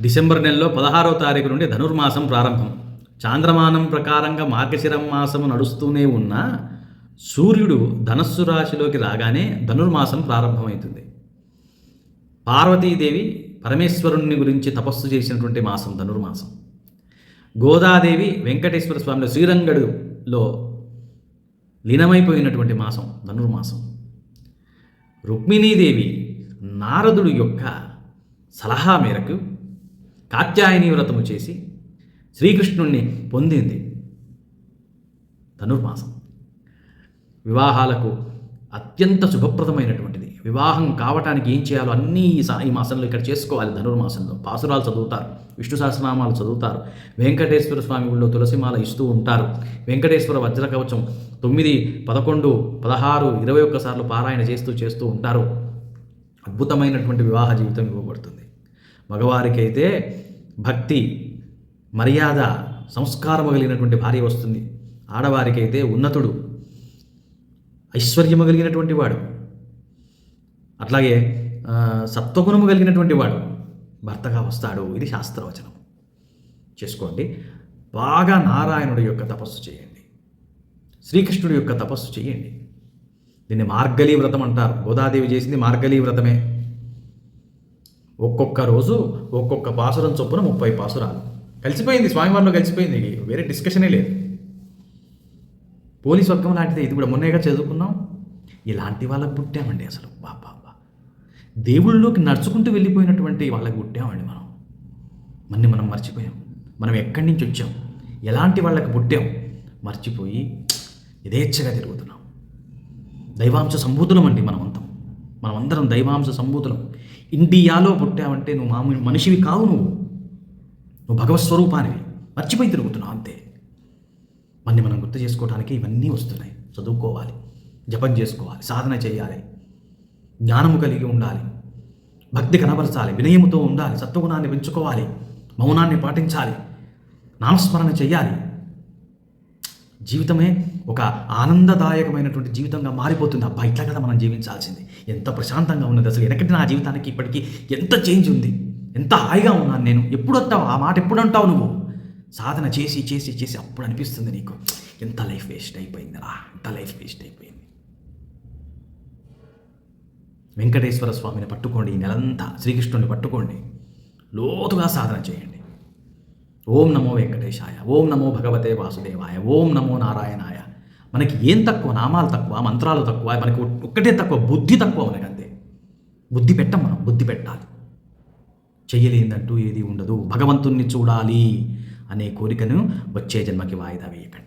December నెలలో పదహారవ తారీఖు నుండి ధనుర్మాసం ప్రారంభం. చాంద్రమానం ప్రకారంగా మార్గశిరం మాసము నడుస్తూనే ఉన్న సూర్యుడు ధనస్సు రాశిలోకి రాగానే ధనుర్మాసం ప్రారంభమవుతుంది. పార్వతీదేవి పరమేశ్వరుణ్ణి గురించి తపస్సు చేసినటువంటి మాసం ధనుర్మాసం. గోదాదేవి వెంకటేశ్వర స్వామిలో శ్రీరంగడులో లీనమైపోయినటువంటి మాసం ధనుర్మాసం. రుక్మిణీదేవి నారదుడు యొక్క సలహా మేరకు కాత్యాయని వ్రతము చేసి శ్రీకృష్ణుణ్ణి పొందింది. ధనుర్మాసం. వివాహాలకు అత్యంత శుభప్రదమైనటువంటిది. వివాహం కావటానికి ఏం చేయాలో అన్నీ ఈ మాసంలో ఇక్కడ చేసుకోవాలి. ధనుర్మాసంలో పాసురాలు చదువుతారు విష్ణు సహస్రనామాలు చదువుతారు వెంకటేశ్వర స్వామి గుళ్ళో తులసిమాల ఇస్తూ ఉంటారు. వెంకటేశ్వర వజ్ర కవచం తొమ్మిది పదకొండు పదహారు ఇరవై ఒక్కసార్లు పారాయణ చేస్తూ చేస్తూ ఉంటారు. అద్భుతమైనటువంటి వివాహ జీవితం ఇవ్వబడుతుంది. మగవారికైతే భక్తి మర్యాద సంస్కారము కలిగినటువంటి భార్య వస్తుంది. ఆడవారికైతే ఉన్నతుడు ఐశ్వర్యము కలిగినటువంటి వాడు. అట్లాగే సత్వగుణము కలిగినటువంటి వాడు భర్తగా వస్తాడు ఇది శాస్త్రవచనం. చేసుకోండి. బాగా నారాయణుడి యొక్క తపస్సు చేయండి. శ్రీకృష్ణుడి యొక్క తపస్సు చేయండి. దీన్ని మార్గలీ వ్రతం అంటారు. గోదాదేవి చేసింది మార్గలీ వ్రతమే. ఒక్కొక్క రోజు ఒక్కొక్క పాసురం చొప్పున ముప్పై పాసురాలు. కలిసిపోయింది స్వామివారిలో కలిసిపోయింది. వేరే డిస్కషనే లేదు. పోలీస్ వర్గం లాంటిదే. ఇది కూడా మొన్నేగా చదువుకున్నాం. ఇలాంటి వాళ్ళకు పుట్టామండి అసలు. బాబా దేవుళ్ళలోకి నడుచుకుంటూ వెళ్ళిపోయినటువంటి వాళ్ళకి పుట్టామండి మనం. మన్ని మనం మర్చిపోయాం. మనం ఎక్కడి నుంచి వచ్చాం? ఎలాంటి వాళ్ళకి పుట్టాం? మర్చిపోయి యథేచ్ఛగా తిరుగుతున్నాం. దైవాంశ సంబూతులం అండి మనమంతం. మనమందరం దైవాంశ సంభూతులం ఇండియాలో పుట్టావంటే నువ్వు మామూలు మనిషివి కావు నువ్వు. నువ్వు భగవత్స్వరూపానివి మర్చిపోయి తిరుగుతున్నావు అంతే. మన్ని మనం గుర్తు చేసుకోవడానికి ఇవన్నీ వస్తున్నాయి. చదువుకోవాలి. జపం చేసుకోవాలి. సాధన చేయాలి. జ్ఞానము కలిగి ఉండాలి. భక్తి కనబరచాలి. వినయముతో ఉండాలి. సత్వగుణాన్ని పెంచుకోవాలి. మౌనాన్ని పాటించాలి. నామస్మరణ చేయాలి. జీవితమే ఒక ఆనందదాయకమైనటువంటి జీవితంగా మారిపోతుంది. అబ్బా ఇట్లా కదా మనం జీవించాల్సింది. ఎంత ప్రశాంతంగా ఉన్నది అసలు. వెనకటి నా జీవితానికి ఇప్పటికీ ఎంత చేంజ్ ఉంది? ఎంత హాయిగా ఉన్నాను నేను? ఎప్పుడు వస్తావు? ఆ మాట ఎప్పుడు అంటావు నువ్వు? సాధన చేసి చేసి చేసి అప్పుడు అనిపిస్తుంది నీకు. ఎంత లైఫ్ వేస్ట్ అయిపోయిందిరా? ఎంత లైఫ్ వేస్ట్ అయిపోయింది? వెంకటేశ్వర స్వామిని పట్టుకోండి. ఈ నెలంతా శ్రీకృష్ణుని పట్టుకోండి. లోతుగా సాధన చేయండి. ఓం నమో వెంకటేశాయ ఓం నమో భగవతే వాసుదేవాయ ఓం నమో నారాయణాయ. మనకి ఏం తక్కువ? నామాలు తక్కువ మంత్రాలు తక్కువ మనకి ఒక్కటే తక్కువ బుద్ధి తక్కువ మనకి అంతే బుద్ధి పెట్టం మనం బుద్ధి పెట్టాలి. చెయ్యలేదంటూ ఏది ఉండదు. భగవంతుణ్ణి చూడాలి అనే కోరికను వచ్చే జన్మకి వాయిదా వేయకండి.